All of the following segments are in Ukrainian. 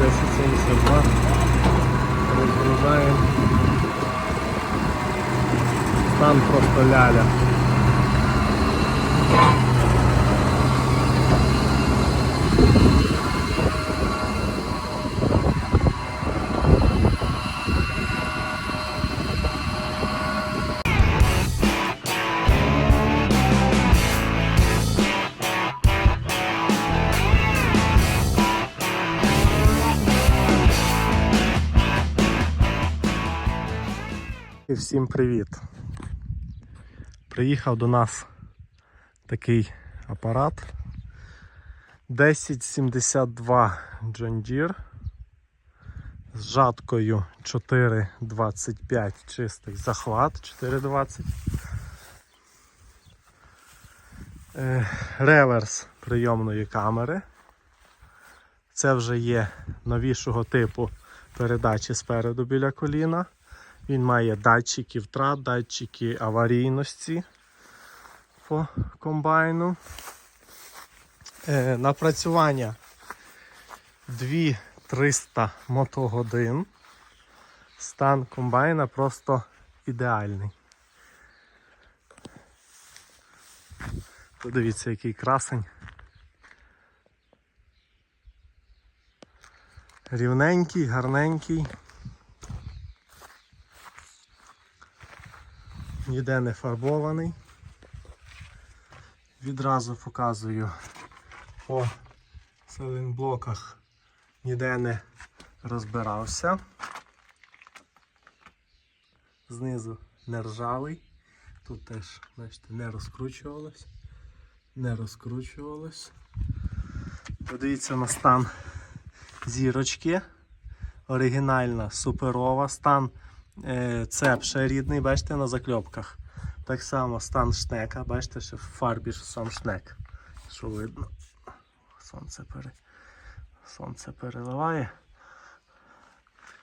1072. Розгружаємо. Стан просто ляля. І всім привіт. Приїхав до нас такий апарат 1072 John Deere з жаткою 4,25 чистий захват 4,20. Е, Реверс прийомної камери. Це вже є новішого типу передачі спереду біля коліна. Він має датчики втрат, датчики аварійності по комбайну. Е, напрацювання 2300 мотогодин. Стан комбайна просто ідеальний. Подивіться, який красень. Рівненький, гарненький. Ніде не фарбований. Відразу показую по селенблоках ніде не розбирався. Знизу не ржавий. Тут теж, бачите, не розкручувалось. Не розкручувалось. Подивіться на стан зірочки. Оригінальна, суперова стан цеп ще рідний, бачите, на закльопках. Так само стан шнека, бачите, що в фарбі сам шнек. Що видно? Сонце, пере... Сонце переливає.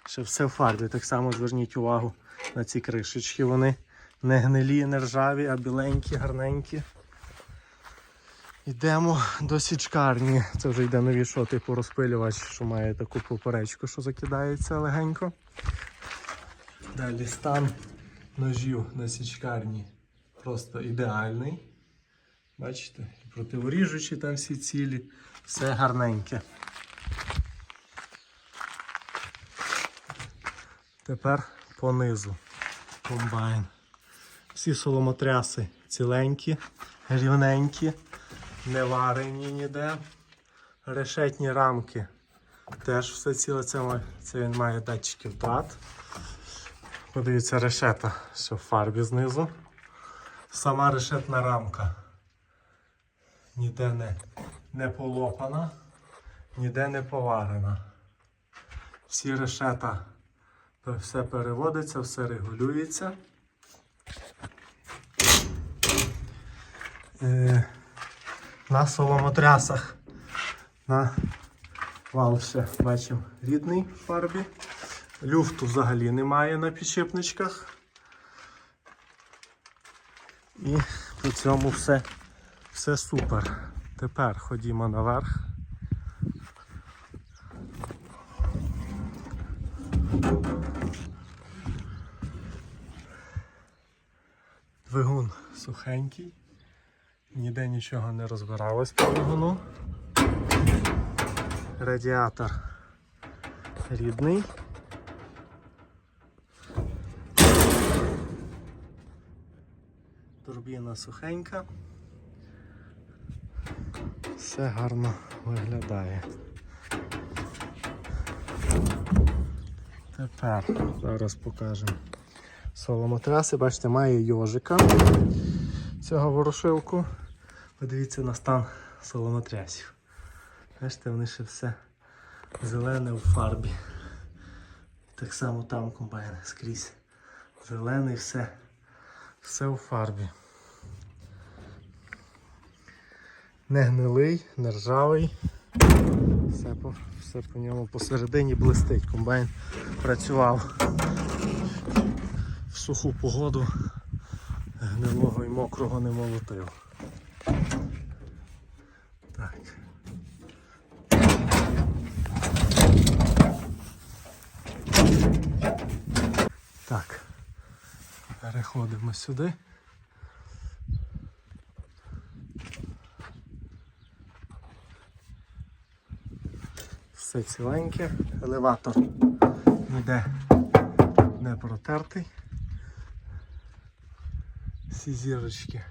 Ще все в фарбі. Так само зверніть увагу на ці кришечки. Вони не гнилі, не ржаві, а біленькі, гарненькі. Йдемо до січкарні. Це вже йде новішого типу розпилювач, що має таку поперечку, що закидається легенько. Далі стан ножів на січкарні просто ідеальний. Бачите, і противоріжучі там всі цілі, все гарненьке. Тепер по низу комбайн. Всі соломотряси ціленькі, рівненькі, не варені ніде. Решетні рамки теж все ціле, це, це він має датчики втрат. Подивіться, решета, що в фарбі знизу. Сама решетна рамка ніде не, не полопана, ніде не поварена. Всі решета все переводиться, все регулюється. Е, на соломотрясах на вал ще бачимо рідний фарбі. Люфту взагалі немає на підшипничках. І по цьому все, все супер. Тепер ходімо наверх. Двигун сухенький, ніде нічого не розбиралось по двигуну. Радіатор рідний. Турбіна сухенька. Все гарно виглядає. Тепер зараз покажемо. Соломотраси, бачите, має йожика цього ворошилку. Подивіться на стан соломотрясів. Бачите, вони ще все зелене у фарбі. Так само там комбайн скрізь. Зелений все. Все у фарбі. не гнилий, не ржавий. Все по все по ньому посередині блистить. Комбайн працював в суху погоду, гнилого і мокрого не молотив. Так. Так, переходимо сюди. Все ціленьке, елеватор ніде не протертий. Всі зірочки.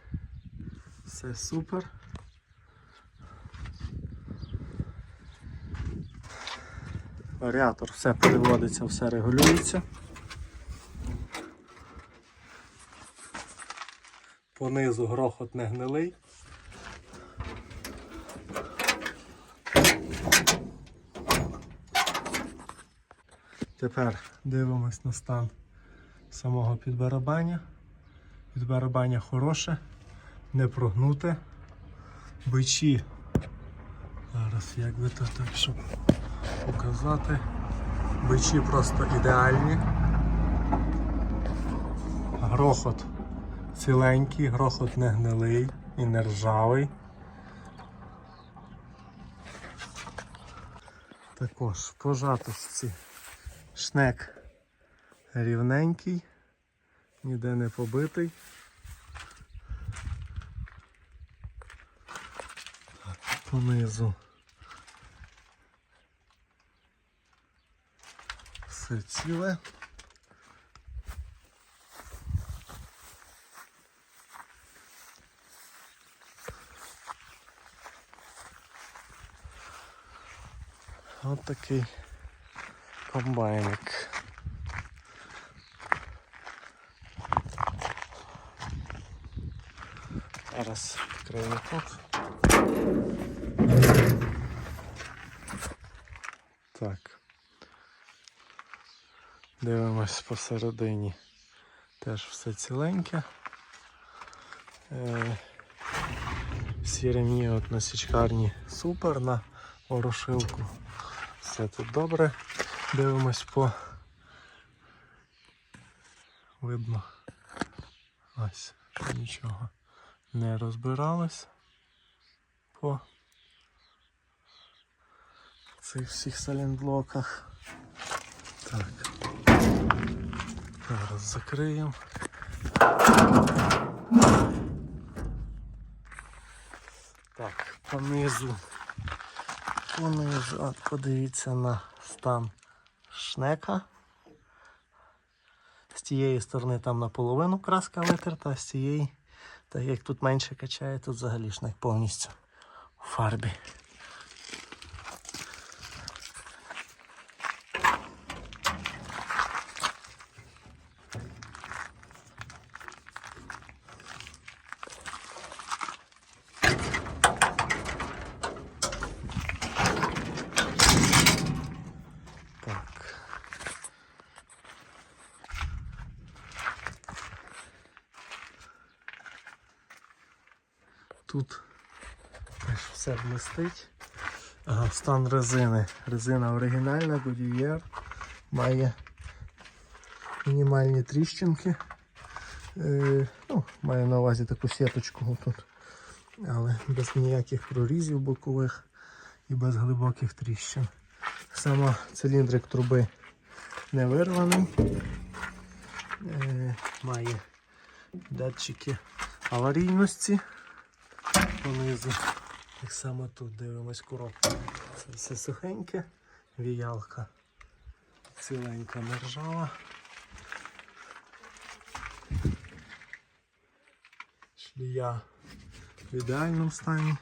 Все супер. Варіатор все переводиться, все регулюється. Понизу грохот не гнилий. Тепер дивимось на стан самого підбарабання. Підбарабання хороше, не прогнуте. Бичі. Зараз як би то так, щоб показати. Бичі просто ідеальні. Грохот ціленький, грохот не гнилий і не ржавий. Також по жатості шнек рівненький, ніде не побитий. Понизу все ціле. От такий комбайник. Зараз відкриємо тут. Так. Дивимось посередині. Теж все ціленьке. Е, всі ремні от на січкарні супер на ворошилку. Все тут добре. Дивимось по. Видно. Ось, що нічого не розбиралось по цих всіх салінблоках. Так. Зараз закриємо. Так, понизу. Понизу, от подивіться на стан шнека. З тієї сторони там наполовину краска витерта, а з цієї, так як тут менше качає, тут взагалі шнек повністю у фарбі. Тут теж все блистить. Стан резини. Резина оригінальна, Goodyear. Має мінімальні тріщинки. Е, ну, маю на увазі таку сіточку тут. Але без ніяких прорізів бокових і без глибоких тріщин. Сама циліндрик труби не вирваний. Е, має датчики аварійності. Понизу. Так само тут дивимось коробку. Це все сухеньке, віялка ціленька нержава. Шлія в ідеальному стані.